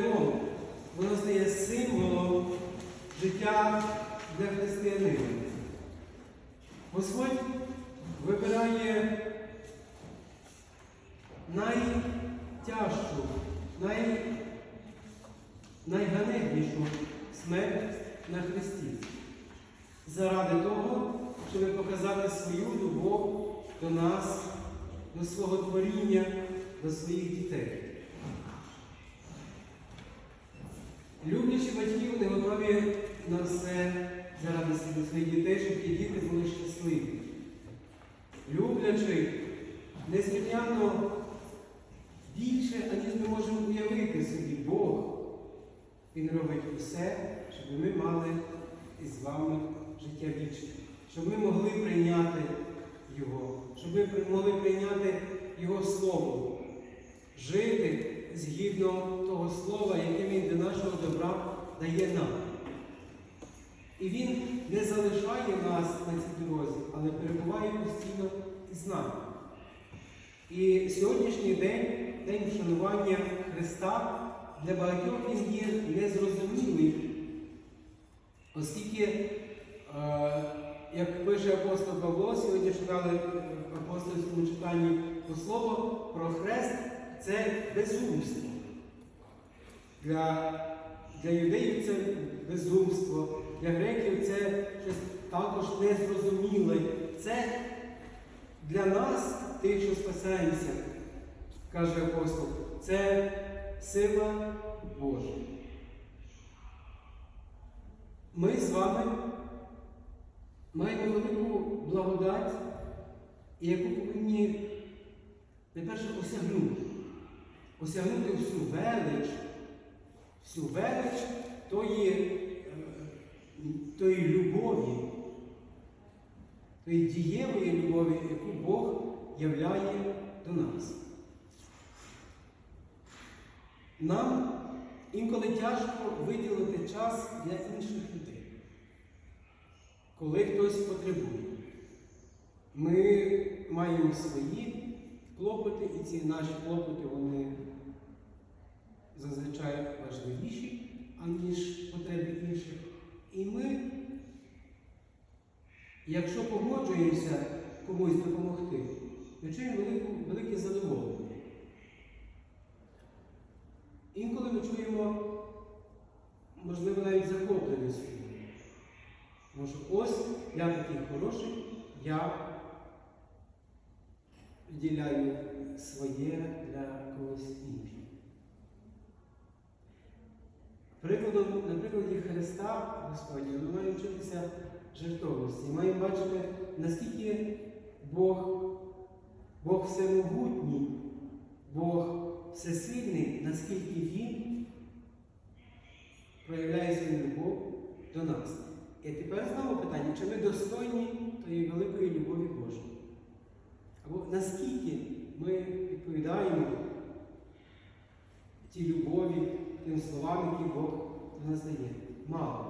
джерелом, воно стає символом життя для християнина. Господь вибирає найтяжчу, най, найганебнішу смерть на Христі. Заради того, щоб показати свою любов до нас, до свого творіння, до своїх дітей. Люблячі батьки, вони готові на все заради своїх дітей, щоб ті діти були щасливі. Люблячи, незрівняно більше, аніж ми можемо уявити собі Бог. Він робить усе, щоб ми мали із вами життя вічне, щоб ми могли прийняти Його, щоб ми могли прийняти Його Слово, жити згідно того слова, яке Він для нашого добра дає нам. І Він не залишає нас на цій дорозі, але перебуває постійно із нами. І сьогоднішній день, день вшанування Христа, для багатьох він є незрозумілий, оскільки, е, як пише апостол Павло, сьогодні читали в апостольському читанні по слово про хрест це безумство. Для, для юдеїв це безумство, для греків це щось також незрозуміле. Це для нас, тих, що спасаємося, каже апостол, це сила Божа. Ми з вами маємо велику благодать, яку повинні найперше осягнути. Осягнути всю велич, всю велич тої, е, тої любові, тої дієвої любові, яку Бог являє до нас. Нам інколи тяжко виділити час для інших людей, коли хтось потребує. Ми маємо свої клопоти, і ці наші клопоти вони зазвичай важливіші, аніж потреби інших. І ми, якщо погоджуємося комусь допомогти, ми чуємо велике задоволення. Інколи ми чуємо, можливо, навіть захоплення собі. Тому що ось я такий хороший, я вділяю своє для Прикладом, на прикладі Христа Господня ми маємо вчитися жертовності. Маємо бачити, наскільки Бог, Бог всемогутній, Бог всесильний, наскільки Він проявляє свою любов до нас. І тепер знову питання, чи ми достойні тої великої любові Божої? Або наскільки ми відповідаємо тій любові, тим словам, які Бог до нас дає? Мало.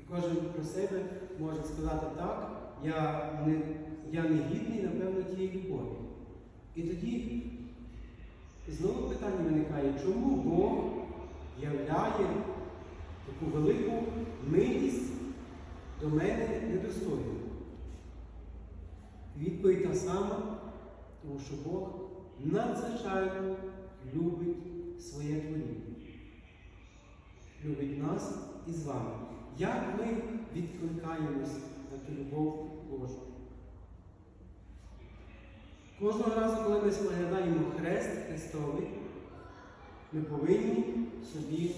І кожен про себе може сказати так, я не, я не гідний, напевно, тієї любові. І тоді знову питання виникає, чому Бог являє таку велику милість до мене недостойну? Відповідь та сама, тому що Бог надзвичайно любить своє творіння. Любить нас і з вами. Як ми відкликаємось на ту любов Божу? Кожного разу, коли ми споглядаємо хрест Христовий, ми повинні собі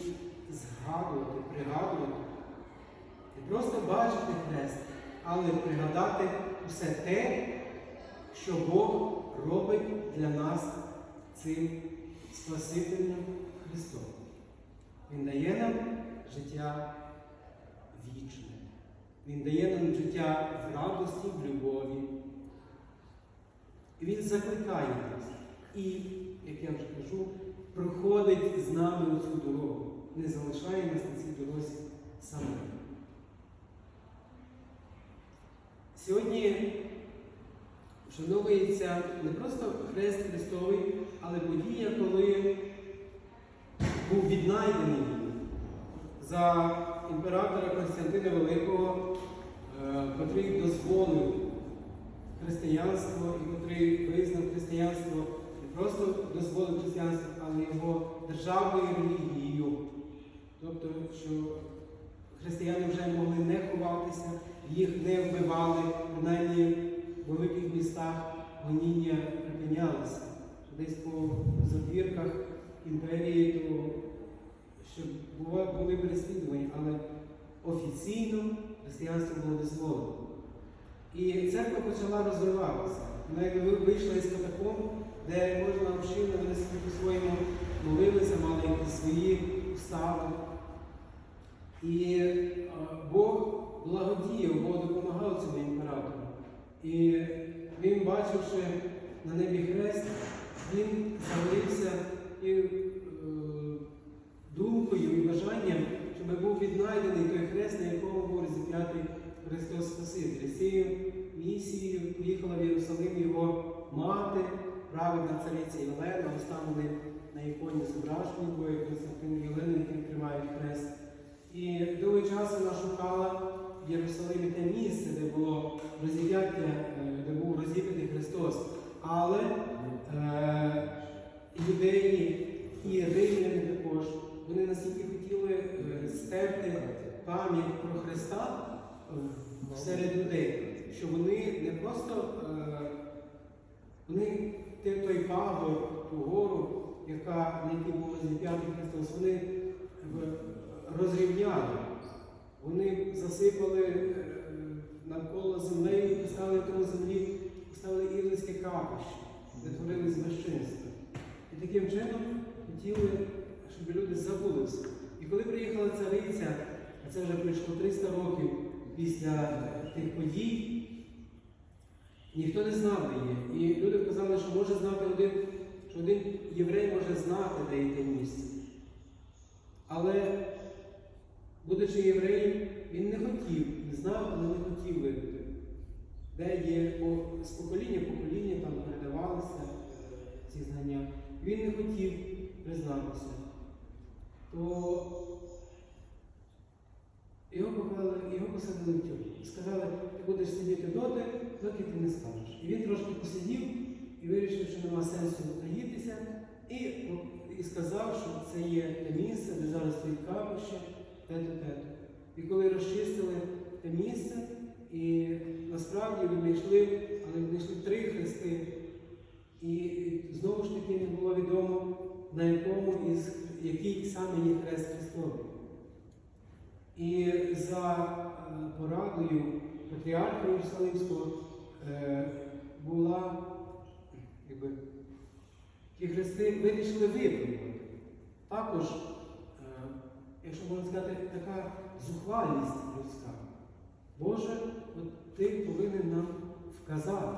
згадувати, пригадувати. Не просто бачити хрест, але пригадати усе те, що Бог робить для нас цим Спасителем Христом. Він дає нам життя вічне. Він дає нам життя в радості, в любові. І Він закликає нас. І, як я вже кажу, проходить з нами у цю дорогу, не залишає нас на цій дорозі самих. Сьогодні вшановується не просто Хрест Христовий, але подія, коли був віднайдений за імператора Константина Великого, е, котрий дозволив християнство і котрий визнав християнство не просто дозволив християнство, але його державною релігією. Тобто, що християни вже могли не ховатися, їх не вбивали, принаймні в великих містах гоніння припинялися. Десь по затвірках імперії, то щоб були переслідувані, але офіційно християнство було дозволено. І церква почала розвиватися. Вона вийшла із катакомб, де кожна община, вони собі по-своєму молилися, мали якісь свої устави. І Бог благодіяв, Бог допомагав цьому імператору. І він, бачивши на небі хрест, він загорівся і е, думкою і бажанням, щоб був віднайдений той хрест, на якому був розіп'ятий Христос Спаситель. З цією місією поїхала в Єрусалим його мати, праведна цариця Єлена, оставили на іконі зображені двоє Константин Єлени, тримають хрест. І довгий час вона шукала в Єрусалимі те місце, де було розіп'яття, е, де був розіп'ятий Христос. Але е, юдеї і римляни також, вони настільки хотіли е, стерти пам'ять про Христа серед людей, що вони не просто е, вони той пагор, ту гору, яка, на якій був розіп'ятий Христос, вони розрівняли. Вони засипали е, навколо землею поставили тому землі, поставили іринське капище, де творились безчинства. І таким чином хотіли, щоб люди забули все. І коли приїхала цариця, а це вже пройшло 300 років після тих подій, ніхто не знав, де є. І люди казали, що може знати один, що один єврей може знати, де є те місце. Але, будучи євреєм, він не хотів, не знав, але не хотів видати, де є бо з покоління покоління там передавалися е, ці знання. Він не хотів признатися. То його поклали, його посадили в тюрму. І сказали, ти будеш сидіти доти, доки ти не скажеш. І він трошки посидів і вирішив, що нема сенсу таїтися, і, і сказав, що це є те місце, де зараз стоїть капище, те-то, те-то. І коли розчистили те місце, і насправді віднайшли, але віднайшли три хрести. І знову ж таки не було відомо, на якому із який саме є хрест Христовий. І за е, порадою патріарха Єрусалимського е, була, якби, ті хрести вирішили виправити. Також, е, якщо можна сказати, така зухвалість людська. Боже, от ти повинен нам вказати.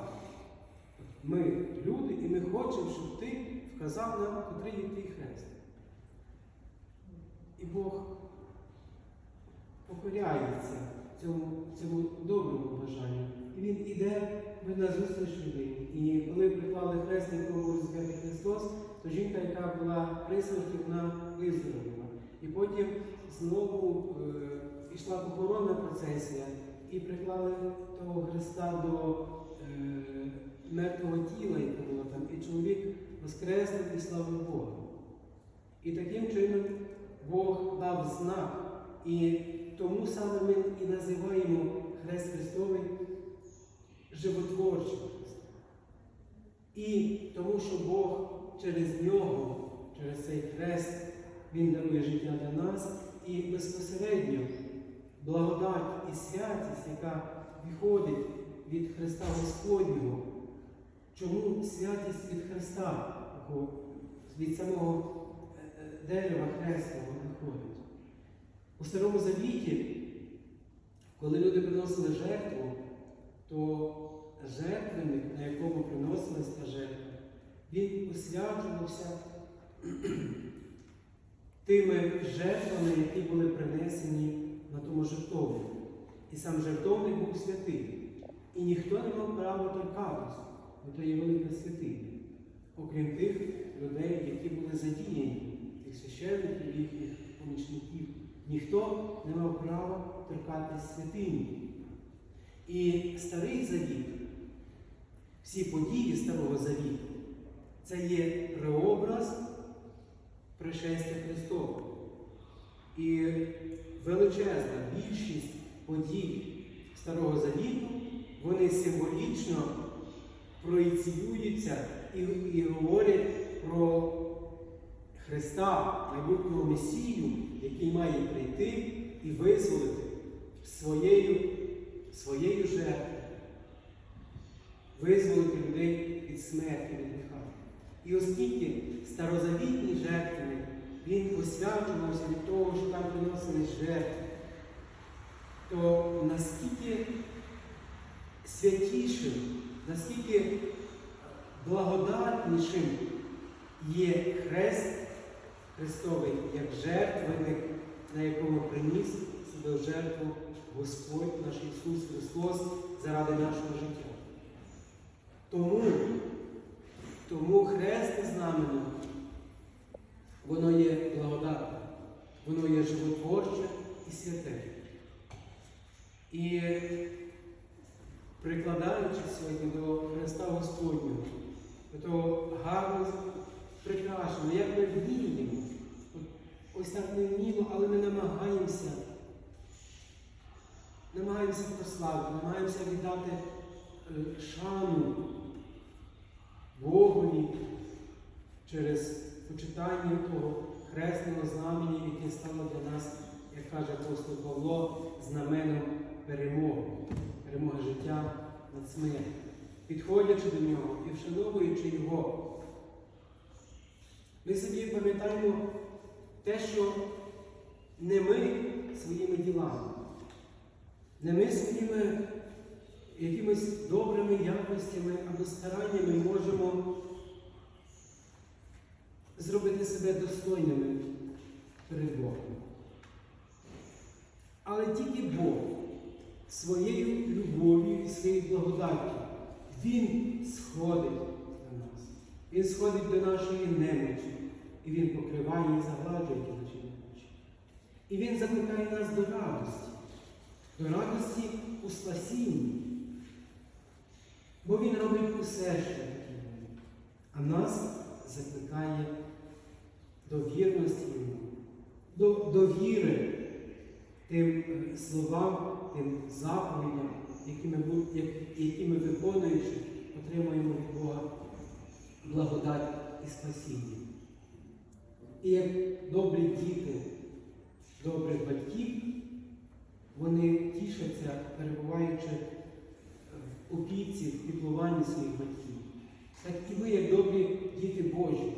Ми люди, і ми хочемо, щоб ти вказав нам, котрий є твій хрест. І Бог покоряється цьому, цьому доброму бажанню. І він іде на зустріч людині. І коли приклали хрест, якому розп'ятий Христос, то жінка, яка була при смерті, вона виздоровіла. І потім знову е, пішла похоронна процесія і приклали того Христа до е, мертвого тіла, яке було там, і чоловік воскреснув і славив Бога. І таким чином Бог дав знак. І тому саме ми і називаємо Хрест Христовий животворчим Христом. І тому, що Бог через нього, через цей хрест, Він дарує життя для нас і безпосередньо благодать і святість, яка виходить від Христа Господнього. Чому святість від Христа, від самого е, е, дерева виходить? У Старому Завіті, коли люди приносили жертву, то жертвенник, на якому приносилась та жертва, він освячувався тими жертвами, які були принесені на тому жертовнику. І сам жертовник був святий. І ніхто не мав права торкатися, бо то є велика святиня, окрім тих людей, які були задіяні, тих священників, їхніх помічників. Ніхто не мав права торкатись святині. І старий завіт, всі події Старого Завіту, це є преобраз пришестя Христового. І величезна більшість подій Старого Завіту, вони символічно проєціюються і, і говорять про Христа, майбутнього Месію, який має прийти і визволити своєю, своєю жертвою, визволити людей від смерті, від гріха. І оскільки старозавітні жертви, він освячувався від того, що там приносились жертви, то наскільки святішим, наскільки благодатнішим є хрест Христовий як жертвенник, на якому приніс себе жертву Господь наш Ісус Христос заради нашого життя. Тому, тому хресне знамено, воно є благодатне, воно є животворче і святе. І прикладаючись сьогодні до Христа Господнього, того гарно прикрашено, як ми вміємо. Ось так не вміло, але ми намагаємося, намагаємося прославити, намагаємося віддати е, шану Богові через почитання того хресного знамені, яке стало для нас, як каже апостол Павло, знаменом перемоги, перемоги життя над смертю. Підходячи до нього і вшановуючи його, ми собі пам'ятаємо те, що не ми своїми ділами, не ми своїми якимись добрими якостями або стараннями можемо зробити себе достойними перед Богом. Але тільки Бог своєю любов'ю і своєю благодаттю, Він сходить до нас. Він сходить до нашої немочі, і Він покриває і загладжує ті наші немочі. І Він закликає нас до радості, до радості у спасінні. Бо Він робить усе, що потрібно, а нас закликає до вірності Йому, до довіри тим е, словам, тим заповідям, які ми, які ми виконуючи, отримуємо від Бога благодать і спасіння. І як добрі діти добрих батьків, вони тішаться, перебуваючи в опіці, в піклуванні своїх батьків. Так і ми, як добрі діти Божі,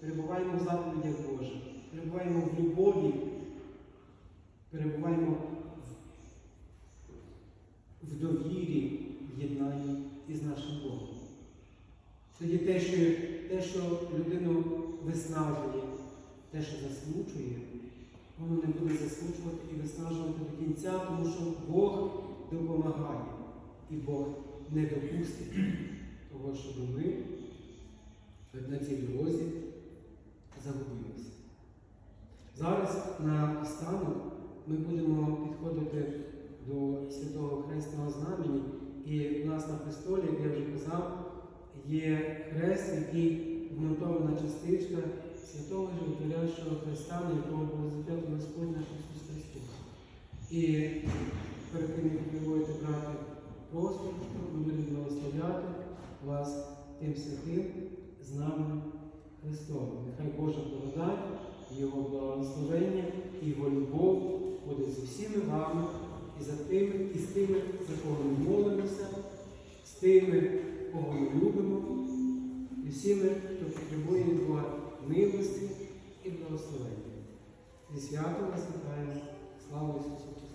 перебуваємо в заповідях Божих, перебуваємо в любові, перебуваємо в, довірі, в єднанні із нашим Богом. Тоді те, що, те, що людину виснажує, те, що засмучує, воно не буде засмучувати і виснажувати до кінця, тому що Бог допомагає. І Бог не допустить того, щоб ми на цій дорозі загубилися. Зараз на останок ми будемо підходити до Святого Хресного Знамені, і в нас на престолі, як я вже казав, є хрест, який вмонтована Животворящого Христа, на якого було зап'ято Господь наш Ісус Христос. І перед тим, як ви будете брати просто, ми будемо благословляти вас тим святим знаменем Христовим. Нехай Божа благодать, Його благословення Його любов буде з усіми вами і за тими, і з тими, за кого ми молимося, з тими, кого ми любимо, і всіми, хто потребує Бога милості святом вас вітаємо. Слава Ісусу Христу!